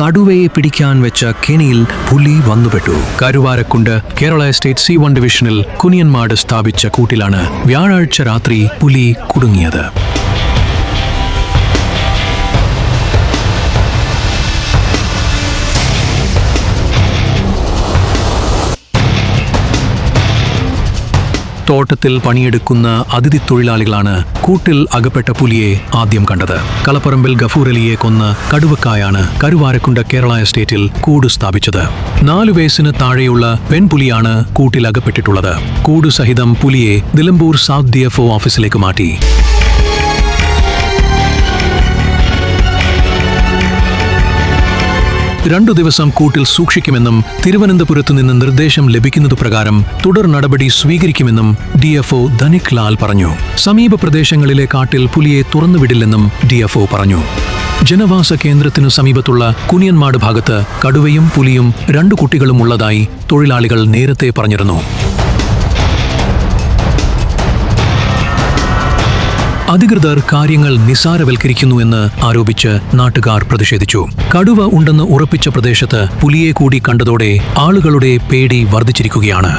കടുവയെ പിടിക്കാൻ വെച്ച കെണിയിൽ പുലി വന്നുപെട്ടു. Karuvarakundu Kerala estate C one ഡിവിഷനിൽ കുനിയന്മാട് സ്ഥാപിച്ച കൂട്ടിലാണ് വ്യാഴാഴ്ച രാത്രി പുലി കുടുങ്ങിയത്. തോട്ടത്തിൽ പണിയെടുക്കുന്ന അതിഥി തൊഴിലാളികളാണ് കൂട്ടിൽ അകപ്പെട്ട പുലിയെ ആദ്യം കണ്ടത്. കളപ്പറമ്പിൽ ഗഫൂർ അലിയെ കൊന്ന് കടുവക്കായാണ് കരുവാരക്കുണ്ട കേരള എസ്റ്റേറ്റിൽ കൂട് സ്ഥാപിച്ചത്. നാലു വയസ്സിന് താഴെയുള്ള പെൺപുലിയാണ് കൂട്ടിൽ അകപ്പെട്ടിട്ടുള്ളത്. കൂട് സഹിതം പുലിയെ നിലമ്പൂർ സൗത്ത് ഡി ഓഫീസിലേക്ക് മാറ്റി. രണ്ടു ദിവസം കൂട്ടിൽ സൂക്ഷിക്കുമെന്നും തിരുവനന്തപുരത്തു നിന്ന് നിർദ്ദേശം ലഭിക്കുന്നത് പ്രകാരം തുടർ നടപടി സ്വീകരിക്കുമെന്നും D F O Dhanik Lal പറഞ്ഞു. സമീപ പ്രദേശങ്ങളിലെ കാട്ടിൽ പുലിയെ തുറന്നുവിടില്ലെന്നും ഡി എഫ് ഒ പറഞ്ഞു. ജനവാസ കേന്ദ്രത്തിനു സമീപത്തുള്ള കുനിയന്മാട് ഭാഗത്ത് കടുവയും പുലിയും രണ്ടു കുട്ടികളും ഉള്ളതായി തൊഴിലാളികൾ നേരത്തെ പറഞ്ഞിരുന്നു. അധികൃതർ കാര്യങ്ങൾ നിസാരവൽക്കരിക്കുന്നു എന്ന് ആരോപിച്ച് നാട്ടുകാർ പ്രതിഷേധിച്ചു. കടുവ ഉണ്ടെന്ന് ഉറപ്പിച്ച പ്രദേശത്ത് പുലിയെ കൂടി കണ്ടതോടെ ആളുകളുടെ പേടി വർദ്ധിച്ചിരിക്കുകയാണ്.